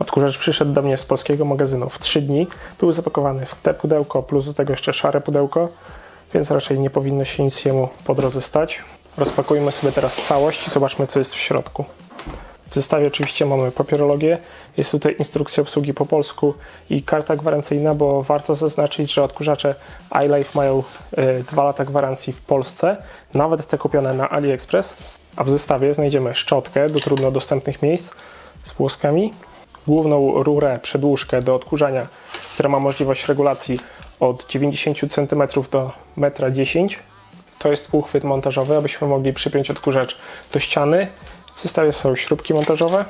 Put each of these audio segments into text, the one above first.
Odkurzacz przyszedł do mnie z polskiego magazynu w 3 dni. Był zapakowany w te pudełko, plus do tego jeszcze szare pudełko, więc raczej nie powinno się nic jemu po drodze stać. Rozpakujmy sobie teraz całość i zobaczmy, co jest w środku. W zestawie oczywiście mamy papierologię, jest tutaj instrukcja obsługi po polsku i karta gwarancyjna, bo warto zaznaczyć, że odkurzacze iLife mają 2 lata gwarancji w Polsce, nawet te kupione na AliExpress. A w zestawie znajdziemy szczotkę do trudno dostępnych miejsc z włoskami, główną rurę przedłużkę do odkurzania, która ma możliwość regulacji od 90 cm do 1,10 m. To jest uchwyt montażowy, abyśmy mogli przypiąć odkurzacz do ściany. W zestawie są śrubki montażowe.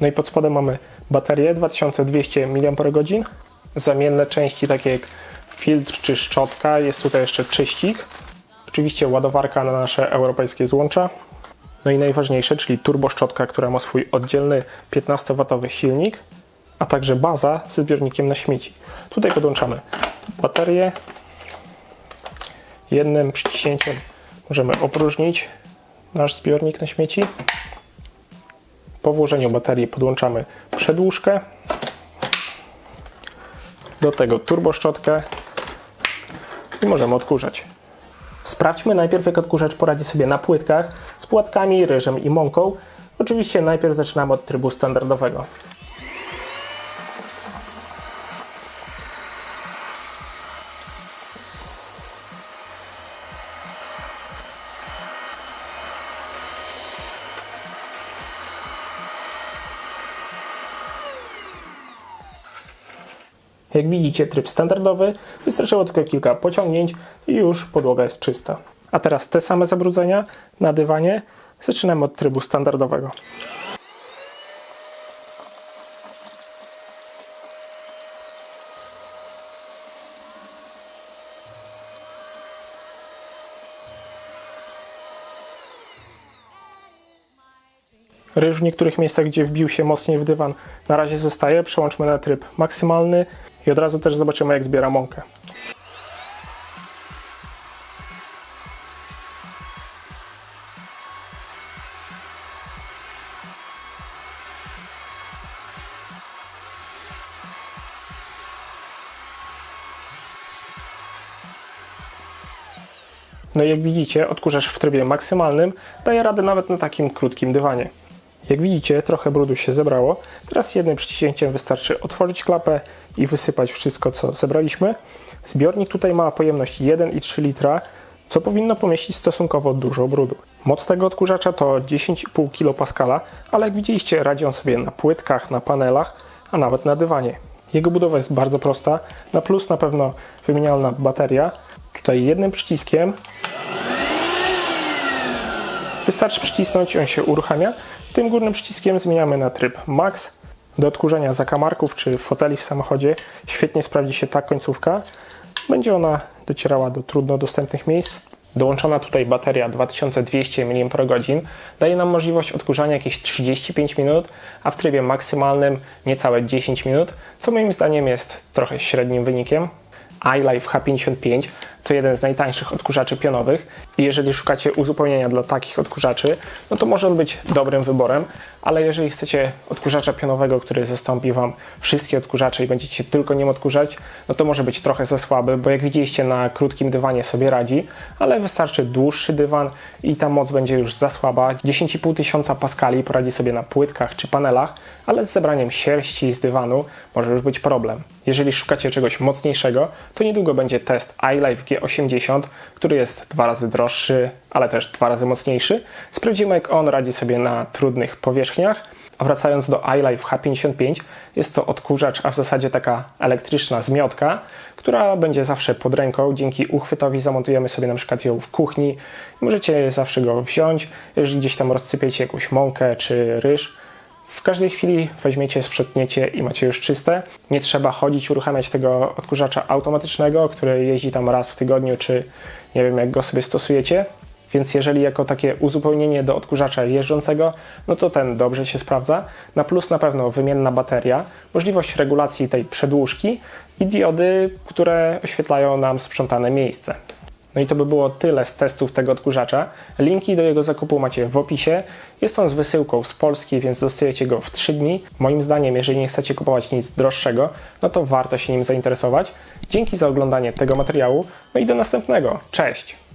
No i pod spodem mamy baterię 2200 mAh. Zamienne części takie jak filtr czy szczotka. Jest tutaj jeszcze czyścik. Oczywiście ładowarka na nasze europejskie złącza. No i najważniejsze, czyli turboszczotka, która ma swój oddzielny 15W silnik, a także baza ze zbiornikiem na śmieci. Tutaj podłączamy baterię. Jednym przyciśnięciem możemy opróżnić nasz zbiornik na śmieci. Po włożeniu baterii podłączamy przedłużkę. Do tego turboszczotkę i możemy odkurzać. Sprawdźmy najpierw, jak odkurzacz poradzi sobie na płytkach z płatkami, ryżem i mąką. Oczywiście najpierw zaczynamy od trybu standardowego. Jak widzicie, tryb standardowy, wystarczyło tylko kilka pociągnięć i już podłoga jest czysta. A teraz te same zabrudzenia na dywanie. Zaczynamy od trybu standardowego. Ryż w niektórych miejscach, gdzie wbił się mocniej w dywan, na razie zostaje. Przełączmy na tryb maksymalny i od razu też zobaczymy, jak zbiera mąkę. No i jak widzicie, odkurzacz w trybie maksymalnym daje radę nawet na takim krótkim dywanie. Jak widzicie, trochę brudu się zebrało. Teraz jednym przyciśnięciem wystarczy otworzyć klapę i wysypać wszystko, co zebraliśmy. Zbiornik tutaj ma pojemność 1,3 litra, co powinno pomieścić stosunkowo dużo brudu. Moc tego odkurzacza to 10,5 kPa, ale jak widzieliście, radzi on sobie na płytkach, na panelach, a nawet na dywanie. Jego budowa jest bardzo prosta. Na plus na pewno wymienialna bateria. Tutaj jednym przyciskiem wystarczy przycisnąć on się uruchamia. Tym górnym przyciskiem zmieniamy na tryb Max. Do odkurzenia zakamarków czy foteli w samochodzie świetnie sprawdzi się ta końcówka. Będzie ona docierała do trudno dostępnych miejsc. Dołączona tutaj bateria 2200 mAh daje nam możliwość odkurzania jakieś 35 minut, a w trybie maksymalnym niecałe 10 minut, co moim zdaniem jest trochę średnim wynikiem iLife H55 to jeden z najtańszych odkurzaczy pionowych jeżeli szukacie uzupełnienia dla takich odkurzaczy, no to może on być dobrym wyborem, ale jeżeli chcecie odkurzacza pionowego, który zastąpi Wam wszystkie odkurzacze i będziecie tylko nim odkurzać, no to może być trochę za słaby, bo jak widzieliście na krótkim dywanie sobie radzi, ale wystarczy dłuższy dywan i ta moc będzie już za słaba. 10,5 tysiąca paskali poradzi sobie na płytkach czy panelach, ale z zebraniem sierści z dywanu może już być problem. Jeżeli szukacie czegoś mocniejszego, to niedługo będzie test iLife G80, który jest dwa razy droższy, ale też dwa razy mocniejszy. Sprawdzimy, jak on radzi sobie na trudnych powierzchniach. A wracając do iLife H55, jest to odkurzacz, a w zasadzie taka elektryczna zmiotka, która będzie zawsze pod ręką. Dzięki uchwytowi zamontujemy sobie na przykład ją w kuchni. Możecie zawsze go wziąć, jeżeli gdzieś tam rozsypiecie jakąś mąkę czy ryż. W każdej chwili weźmiecie, sprzątniecie i macie już czyste. Nie trzeba chodzić, uruchamiać tego odkurzacza automatycznego, który jeździ tam raz w tygodniu, czy nie wiem jak go sobie stosujecie. Więc jeżeli jako takie uzupełnienie do odkurzacza jeżdżącego, no to ten dobrze się sprawdza. Na plus na pewno wymienna bateria, możliwość regulacji tej przedłużki i diody, które oświetlają nam sprzątane miejsce. No i to by było tyle z testów tego odkurzacza. Linki do jego zakupu macie w opisie. Jest on z wysyłką z Polski, więc dostajecie go w 3 dni. Moim zdaniem, jeżeli nie chcecie kupować nic droższego, no to warto się nim zainteresować. Dzięki za oglądanie tego materiału, no i do następnego. Cześć!